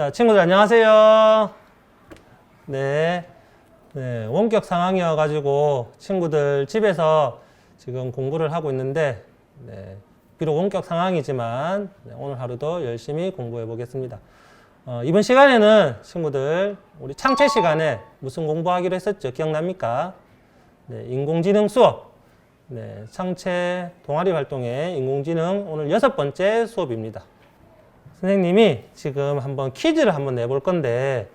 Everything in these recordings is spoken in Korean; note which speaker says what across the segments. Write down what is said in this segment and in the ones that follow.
Speaker 1: 자, 친구들 안녕하세요. 네. 네, 원격 상황이어 가지고 친구들 집에서 지금 공부를 하고 있는데, 네, 비록 원격 상황이지만 네, 오늘 하루도 열심히 공부해 보겠습니다. 어, 이번 시간에는 친구들 우리 창체 시간에 무슨 공부하기로 했었죠? 기억납니까? 네, 인공지능 수업. 네, 창체 동아리 활동의 인공지능 오늘 여섯 번째 수업입니다. 선생님이 지금 한번 퀴즈를 한번 내볼 건데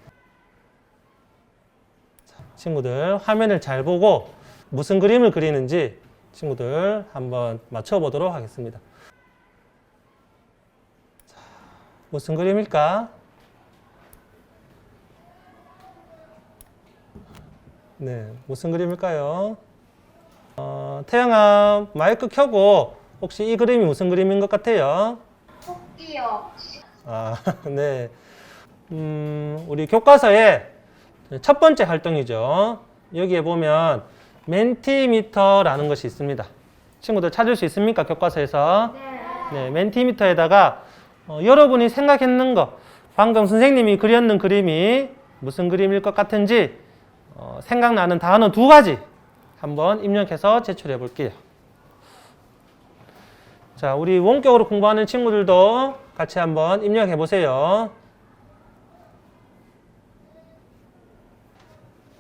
Speaker 1: 자, 친구들 화면을 잘 보고 무슨 그림을 그리는지 친구들 한번 맞춰보도록 하겠습니다. 자, 무슨 그림일까? 네, 무슨 그림일까요? 어, 태영아 마이크 켜고 혹시 이 그림이 무슨 그림인 것 같아요?
Speaker 2: 토끼요.
Speaker 1: 아, 네. 음, 우리 교과서에 첫 번째 활동이죠. 여기에 보면 멘티미터라는 것이 있습니다. 친구들 찾을 수 있습니까? 교과서에서. 네, 멘티미터에다가 어, 여러분이 생각했는 거, 방금 선생님이 그렸는 그림이 무슨 그림일 것 같은지 어, 생각나는 단어 두 가지 한번 입력해서 제출해 볼게요. 자, 우리 원격으로 공부하는 친구들도 같이 한번 입력해 보세요.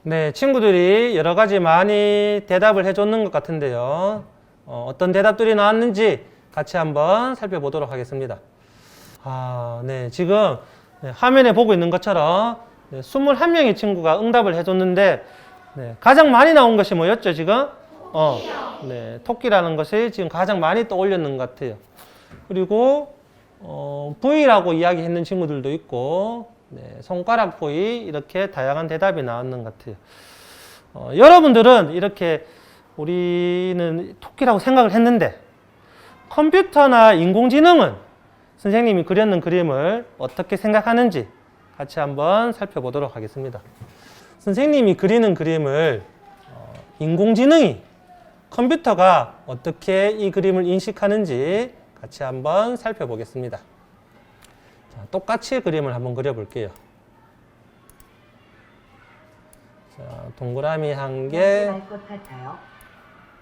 Speaker 1: 네, 친구들이 여러 가지 많이 대답을 해줬는 것 같은데요. 어, 떤 대답들이 나왔는지 같이 한번 살펴보도록 하겠습니다. 아, 네, 지금 네, 화면에 보고 있는 것처럼 네, 21명의 친구가 응답을 해줬는데 네, 가장 많이 나온 것이 뭐였죠, 지금? 어, 네, 토끼라는 것이 지금 가장 많이 떠올렸는 것 같아요. 그리고 어, V라고 이야기했는 친구들도 있고, 네, 손가락 V 이렇게 다양한 대답이 나왔는 것 같아요. 어, 여러분들은 이렇게 우리는 토끼라고 생각을 했는데 컴퓨터나 인공지능은 선생님이 그렸는 그림을 어떻게 생각하는지 같이 한번 살펴보도록 하겠습니다. 선생님이 그리는 그림을 어, 인공지능이 컴퓨터가 어떻게 이 그림을 인식하는지 같이 한번 살펴보겠습니다. 자, 똑같이 그림을 한번 그려볼게요. 자, 동그라미 한 개,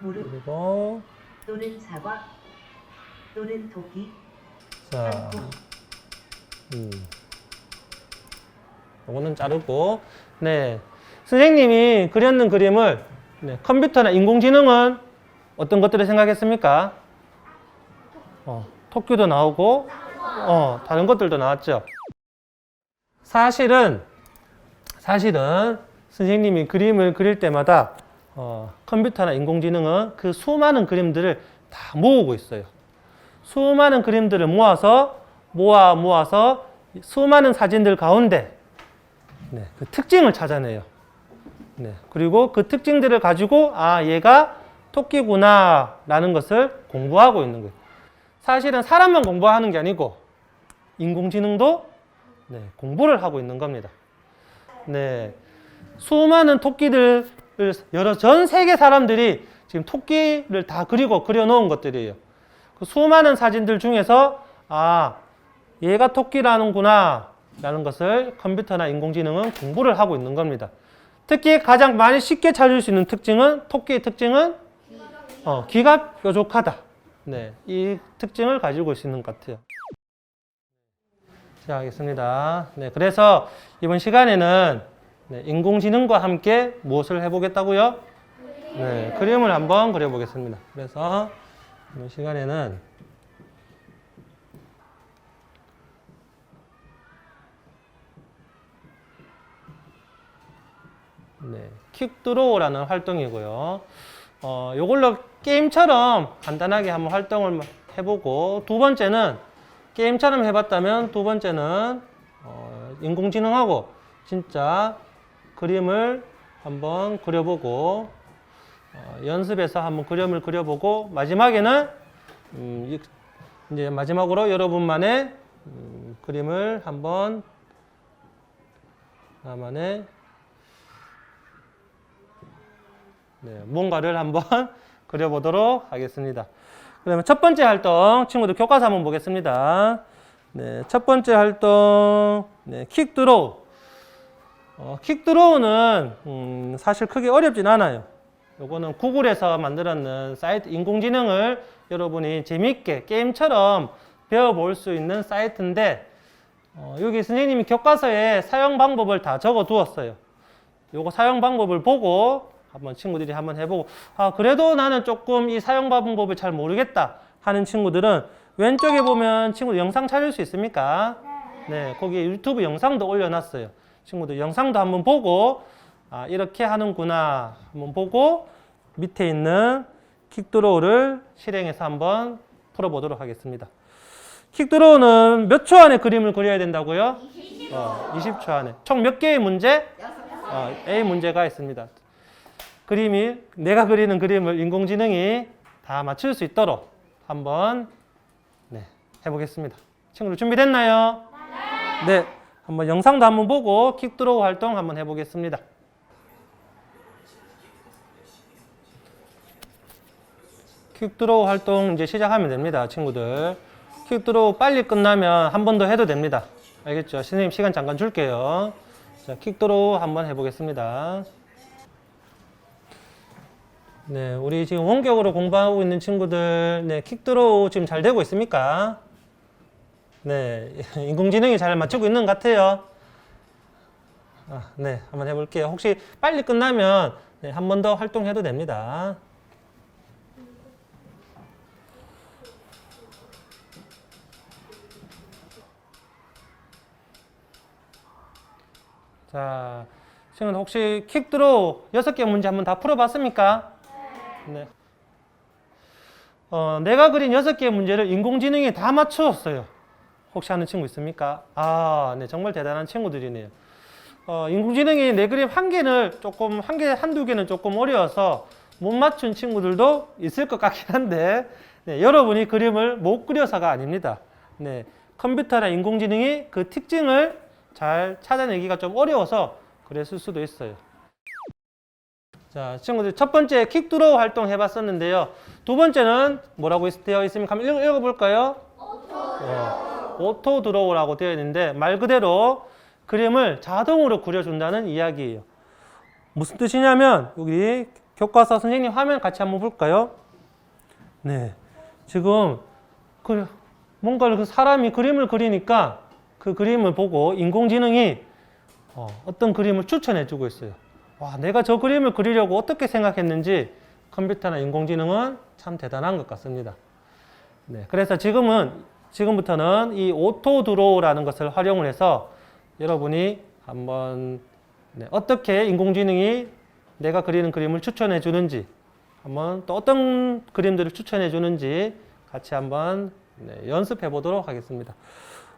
Speaker 1: 그리고
Speaker 3: 또는 사과. 또는 토끼.
Speaker 1: 자, 음, 요거는 자르고, 네, 선생님이 그렸는 그림을 네, 컴퓨터나 인공지능은 어떤 것들을 생각했습니까? 어, 토끼도 나오고, 어, 다른 것들도 나왔죠. 사실은, 사실은 선생님이 그림을 그릴 때마다 어, 컴퓨터나 인공지능은 그 수많은 그림들을 다 모으고 있어요. 수많은 그림들을 모아서 모아 모아서 수많은 사진들 가운데 네, 그 특징을 찾아내요. 네, 그리고 그 특징들을 가지고 아 얘가 토끼구나라는 것을 공부하고 있는 거예요. 사실은 사람만 공부하는 게 아니고 인공지능도 네, 공부를 하고 있는 겁니다. 네, 수많은 토끼들을 여러 전 세계 사람들이 지금 토끼를 다 그리고 그려놓은 것들이에요. 그 수많은 사진들 중에서 아 얘가 토끼라는구나 라는 것을 컴퓨터나 인공지능은 공부를 하고 있는 겁니다. 특히 가장 많이 쉽게 찾을 수 있는 특징은 토끼의 특징은 어, 귀가 뾰족하다. 네, 이 특징을 가지고 있는 것 같아요. 자, 알겠습니다. 네, 그래서 이번 시간에는 네, 인공지능과 함께 무엇을 해보겠다고요? 네, 그림을 한번 그려보겠습니다. 그래서 이번 시간에는 네, 킥드로우라는 활동이고요. 어, 요걸로 게임처럼 간단하게 한번 활동을 해보고 두 번째는 게임처럼 해봤다면 두 번째는 어, 인공지능하고 진짜 그림을 한번 그려보고 어, 연습해서 한번 그림을 그려보고 마지막에는 음, 이- 이제 마지막으로 여러분만의 음, 그림을 한번 나만의 네, 뭔가를 한번 그려보도록 하겠습니다. 그러면 첫 번째 활동 친구들 교과서 한번 보겠습니다. 네, 첫 번째 활동, 네, 킥 드로우. 어, 킥 드로우는 음, 사실 크게 어렵진 않아요. 요거는 구글에서 만들었는 사이트 인공지능을 여러분이 재밌게 게임처럼 배워볼 수 있는 사이트인데 어, 여기 선생님이 교과서에 사용 방법을 다 적어 두었어요. 요거 사용 방법을 보고 한번 친구들이 한번 해보고 아 그래도 나는 조금 이 사용 방법을 잘 모르겠다 하는 친구들은 왼쪽에 보면 친구들 영상 찾을 수 있습니까? 네, 거기에 유튜브 영상도 올려놨어요. 친구들 영상도 한번 보고 아 이렇게 하는구나 한번 보고 밑에 있는 킥드로우를 실행해서 한번 풀어보도록 하겠습니다. 킥드로우는 몇 초 안에 그림을 그려야 된다고요? 20초. 어, 20초 안에. 총 몇 개의 문제? 어, A 문제가 있습니다. 그림이 내가 그리는 그림을 인공지능이 다 맞출 수 있도록 한번 네, 해보겠습니다. 친구들 준비됐나요? 네. 한번 영상도 한번 보고 킥드로우 활동 한번 해보겠습니다. 킥드로우 활동 이제 시작하면 됩니다, 친구들. 킥드로우 빨리 끝나면 한 번 더 해도 됩니다. 알겠죠? 선생님 시간 잠깐 줄게요. 자, 킥드로우 한번 해보겠습니다. 네, 우리 지금 원격으로 공부하고 있는 친구들, 네, 킥드로우 지금 잘 되고 있습니까? 네, 인공지능이 잘 맞추고 있는 것 같아요. 아, 네, 한번 해볼게요. 혹시 빨리 끝나면 네, 한 번 더 활동해도 됩니다. 자, 지금 혹시 킥드로우 여섯 개 문제 한번 다 풀어봤습니까? 네. 어, 내가 그린 여섯 개 문제를 인공지능이 다 맞추었어요. 혹시 아는 친구 있습니까? 아, 네, 정말 대단한 친구들이네요. 어, 인공지능이 내 그림 한 개는 조금, 한 개, 한두 개는 조금 어려워서 못 맞춘 친구들도 있을 것 같긴 한데, 네, 여러분이 그림을 못 그려서가 아닙니다. 네, 컴퓨터나 인공지능이 그 특징을 잘 찾아내기가 좀 어려워서 그랬을 수도 있어요. 자, 친구들 첫 번째 킥드로우 활동 해봤었는데요. 두 번째는 뭐라고 있- 되어 있습니까? 한번 읽, 읽어볼까요? 어, 오토 드로우라고 되어 있는데 말 그대로 그림을 자동으로 그려준다는 이야기예요. 무슨 뜻이냐면 여기 교과서 선생님 화면 같이 한번 볼까요? 네, 지금 그 뭔가를 그 사람이 그림을 그리니까 그 그림을 보고 인공지능이 어, 어떤 그림을 추천해주고 있어요. 와, 내가 저 그림을 그리려고 어떻게 생각했는지 컴퓨터나 인공지능은 참 대단한 것 같습니다. 네, 그래서 지금은 지금부터는 이 오토 드로우라는 것을 활용을 해서 여러분이 한번 네, 어떻게 인공지능이 내가 그리는 그림을 추천해 주는지 한번 또 어떤 그림들을 추천해 주는지 같이 한번 네, 연습해 보도록 하겠습니다.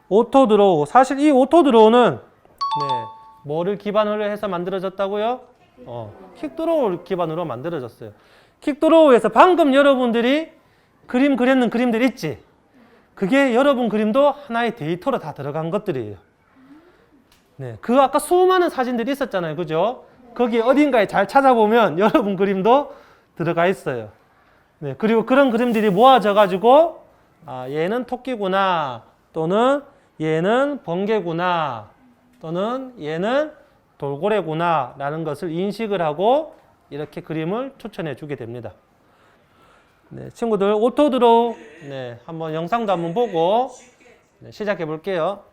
Speaker 1: 오토 드로우 사실 이 오토 드로우는 네, 뭐를 기반으로 해서 만들어졌다고요? 어, 킥드로우를 기반으로 만들어졌어요. 킥드로우에서 방금 여러분들이 그림 그렸는 그림들 있지? 그게 여러분 그림도 하나의 데이터로 다 들어간 것들이에요. 네, 그 아까 수많은 사진들이 있었잖아요. 그죠? 거기 어딘가에 잘 찾아보면 여러분 그림도 들어가 있어요. 네, 그리고 그런 그림들이 모아져 가지고 아, 얘는 토끼구나 또는 얘는 번개구나 또는 얘는 돌고래구나 라는 것을 인식을 하고 이렇게 그림을 추천해 주게 됩니다. 네, 친구들 오토 드로우 네, 한번 영상도 한번 보고 네, 시작해 볼게요.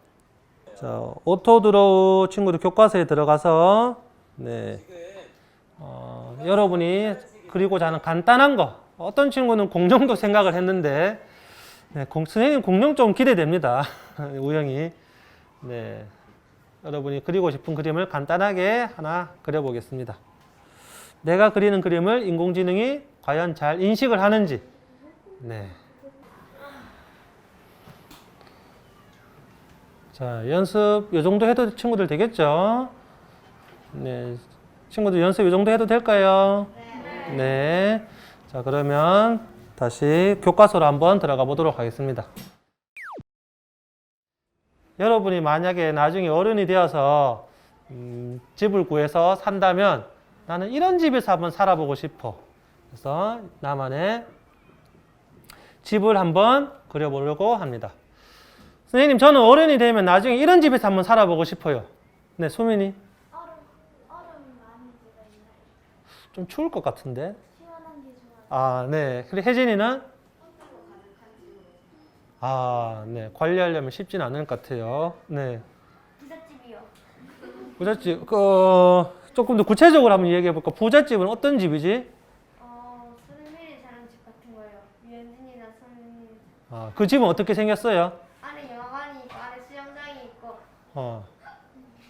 Speaker 1: 자, 오토 드로우 친구들 교과서에 들어가서 네, 어, 여러분이 그리고자 하는 간단한 거 어떤 친구는 공룡도 생각을 했는데 네, 공, 선생님 공룡 좀 기대됩니다. 우영이 네, 여러분이 그리고 싶은 그림을 간단하게 하나 그려보겠습니다. 내가 그리는 그림을 인공지능이 과연 잘 인식을 하는지. 네. 자, 연습 요 정도 해도 친구들 되겠죠? 네. 친구들 연습 요 정도 해도 될까요? 네. 자, 그러면 다시 교과서로 한번 들어가 보도록 하겠습니다. 여러분이 만약에 나중에 어른이 되어서 음, 집을 구해서 산다면 나는 이런 집에서 한번 살아보고 싶어. 그래서 나만의 집을 한번 그려보려고 합니다. 선생님, 저는 어른이 되면 나중에 이런 집에서 한번 살아보고 싶어요. 네, 소민이. 좀 추울 것 같은데.
Speaker 2: 아,
Speaker 1: 네. 그리고 혜진이는? 아, 네. 관리하려면 쉽진 않을 것 같아요. 네.
Speaker 2: 부잣집이요.
Speaker 1: 부잣집, 그, 조금 더 구체적으로 한번 얘기해 볼까? 부잣집은 어떤 집이지?
Speaker 2: 어 손님이 사는 집 같은 거요. 유현진이나 손님
Speaker 1: 아, 그 집은 어떻게 생겼어요?
Speaker 2: 안에 영화관이 있고 안에 수영장이 있고
Speaker 1: 어.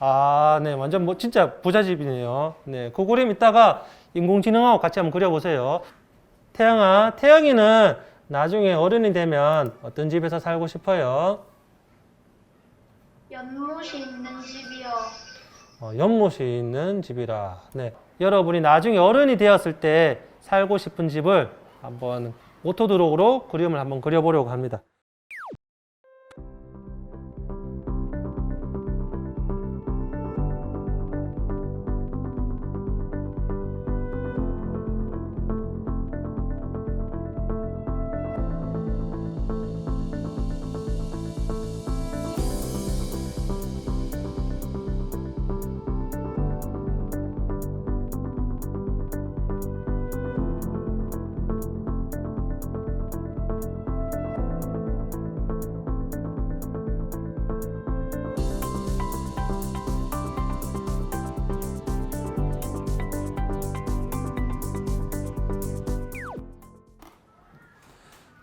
Speaker 1: 아, 네. 완전 뭐, 진짜 부잣집이네요. 네. 그 그림 이따가 인공지능하고 같이 한번 그려보세요. 태영아, 태영이는 나중에 어른이 되면 어떤 집에서 살고 싶어요?
Speaker 2: 연못이 있는 집이요.
Speaker 1: 어, 연못이 있는 집이라. 네. 여러분이 나중에 어른이 되었을 때 살고 싶은 집을 한번 오토드로우로 그림을 한번 그려보려고 합니다.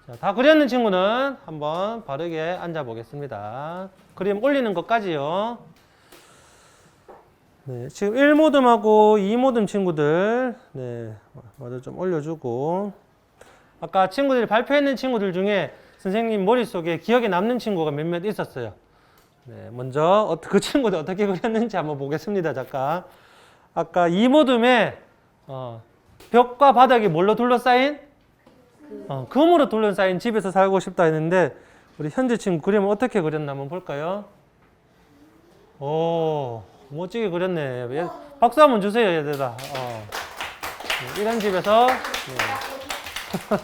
Speaker 1: 자, 다 그렸는 친구는 한번 바르게 앉아 보겠습니다. 그림 올리는 것까지요. 네, 지금 1모듬하고 2모듬 친구들, 네, 마저 좀 올려주고. 아까 친구들이 발표했는 친구들 중에 선생님 머릿속에 기억에 남는 친구가 몇몇 있었어요. 네, 먼저 어- 그 친구들 어떻게 그렸는지 한번 보겠습니다. 잠깐. 아까 2모듬에 어, 벽과 바닥이 뭘로 둘러싸인? 어, 금으로 둘러싸인 집에서 살고 싶다 했는데 우리 현재 친구 그림을 어떻게 그렸나 한번 볼까요? 오 멋지게 그렸네. 얘- 박수 한번 주세요 얘들아. 어. 네, 이런 집에서 네.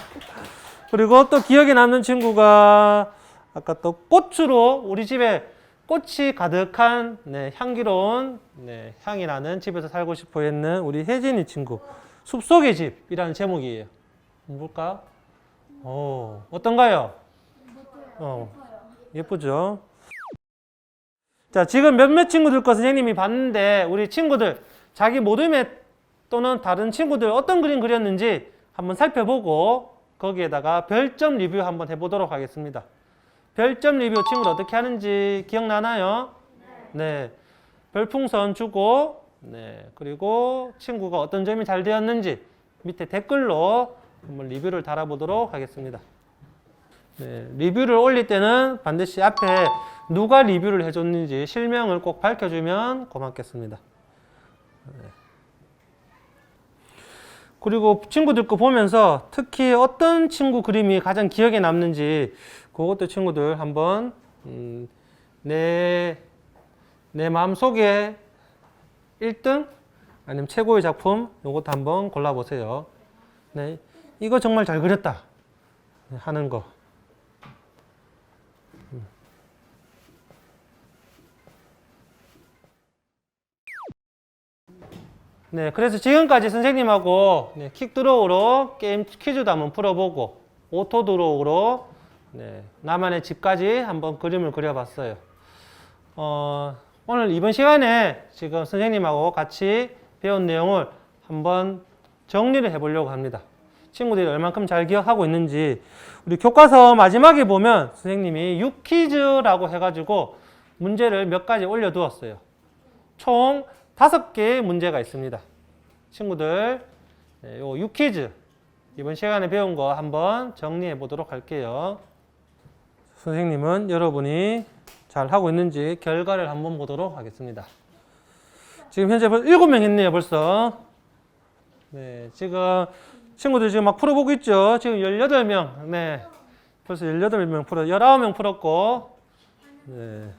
Speaker 1: 그리고 또 기억에 남는 친구가 아까 또 꽃으로 우리 집에 꽃이 가득한 네, 향기로운 네, 향이 나는 집에서 살고 싶어 했는 우리 혜진이 친구 숲속의 집이라는 제목이에요. 볼까? 오, 어떤가요? 어, 예쁘죠? 자, 지금 몇몇 친구들 거 선생님이 봤는데 우리 친구들 자기 모둠에 또는 다른 친구들 어떤 그림 그렸는지 한번 살펴보고 거기에다가 별점 리뷰 한번 해보도록 하겠습니다. 별점 리뷰 친구들 어떻게 하는지 기억나나요? 네. 별풍선 주고 네. 그리고 친구가 어떤 점이 잘 되었는지 밑에 댓글로 한번 리뷰를 달아보도록 하겠습니다. 네, 리뷰를 올릴 때는 반드시 앞에 누가 리뷰를 해줬는지 실명을 꼭 밝혀주면 고맙겠습니다. 네. 그리고 친구들 거 보면서 특히 어떤 친구 그림이 가장 기억에 남는지 그것도 친구들 한번 음, 내, 내 마음속에 1등 아니면 최고의 작품 이것도 한번 골라보세요. 네, 이거 정말 잘 그렸다 네, 하는 거. 음. 네, 그래서 지금까지 선생님하고 네, 킥드로우로 게임 퀴즈도 한번 풀어보고 오토드로우로 네, 나만의 집까지 한번 그림을 그려봤어요. 어, 오늘 이번 시간에 지금 선생님하고 같이 배운 내용을 한번 정리를 해보려고 합니다. 친구들이 얼만큼 잘 기억하고 있는지 우리 교과서 마지막에 보면 선생님이 6퀴즈라고 해가지고 문제를 몇 가지 올려두었어요. 총 다섯 개의 문제가 있습니다. 친구들, 네, 요 6퀴즈 이번 시간에 배운 거 한번 정리해 보도록 할게요. 선생님은 여러분이 잘 하고 있는지 결과를 한번 보도록 하겠습니다. 지금 현재 벌써 7명 했네요, 벌써. 네, 지금 친구들 지금 막 풀어보고 있죠. 지금 18명. 네. 벌써 18명 풀어, 19명 풀었고. 네.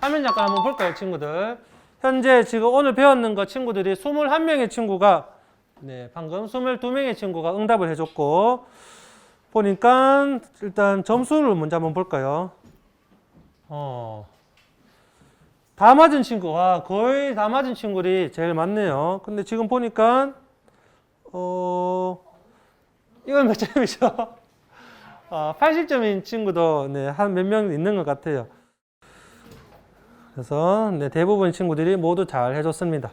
Speaker 1: 화면 잠깐 한번 볼까요, 친구들? 현재 지금 오늘 배웠는 거 친구들이 21명의 친구가 네, 방금 22명의 친구가 응답을 해줬고 보니까 일단 점수를 먼저 한번 볼까요? 어, 다 맞은 친구, 와, 거의 다 맞은 친구들이 제일 많네요. 근데 지금 보니까, 어, 이건 몇 점이죠? 어, 80점인 친구도 네, 한 몇 명 있는 것 같아요. 그래서 네, 대부분 친구들이 모두 잘 해줬습니다.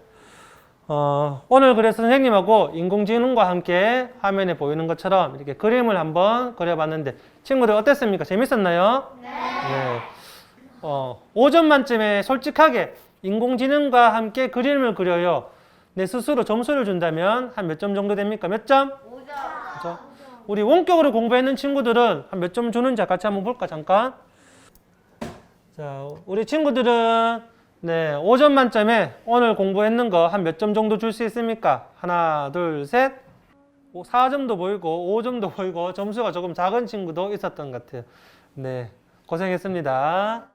Speaker 1: 어, 오늘 그래서 선생님하고 인공지능과 함께 화면에 보이는 것처럼 이렇게 그림을 한번 그려봤는데 친구들 어땠습니까? 재밌었나요? 네. 어, 5점 만점에 솔직하게 인공지능과 함께 그림을 그려요. 내 스스로 점수를 준다면 한 몇 점 정도 됩니까? 몇 점? 5점. 우리 원격으로 공부했는 친구들은 한 몇 점 주는지 같이 한번 볼까 잠깐. 자, 우리 친구들은 네, 5점 만점에 오늘 공부했는 거 한 몇 점 정도 줄 수 있습니까? 하나, 둘, 셋. 4점도 보이고 5점도 보이고 점수가 조금 작은 친구도 있었던 것 같아요. 네, 고생했습니다.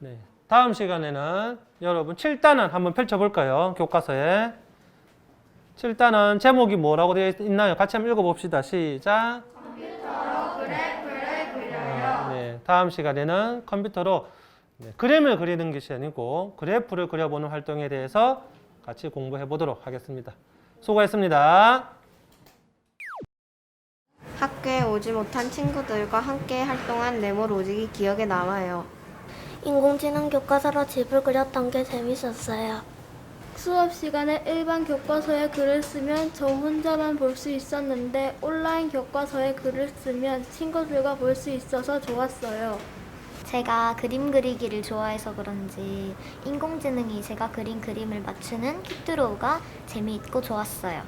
Speaker 1: 네, 다음 시간에는 여러분 7단은 한번 펼쳐볼까요? 교과서에. 7단은 제목이 뭐라고 되어 있나요? 같이 한번 읽어봅시다. 시작. 어, 네, 다음 시간에는 컴퓨터로 네, 그림을 그리는 것이 아니고 그래프를 그려보는 활동에 대해서 같이 공부해 보도록 하겠습니다. 수고했습니다.
Speaker 4: 학교에 오지 못한 친구들과 함께 활동한 네모 로직이 기억에 남아요.
Speaker 5: 인공지능 교과서로 집을 그렸던 게 재밌었어요.
Speaker 2: 수업 시간에 일반 교과서에 글을 쓰면 저 혼자만 볼 수 있었는데 온라인 교과서에 글을 쓰면 친구들과 볼 수 있어서 좋았어요.
Speaker 5: 제가 그림 그리기를 좋아해서 그런지 인공지능이 제가 그린 그림을 맞추는 퀵드로우가 재미있고 좋았어요.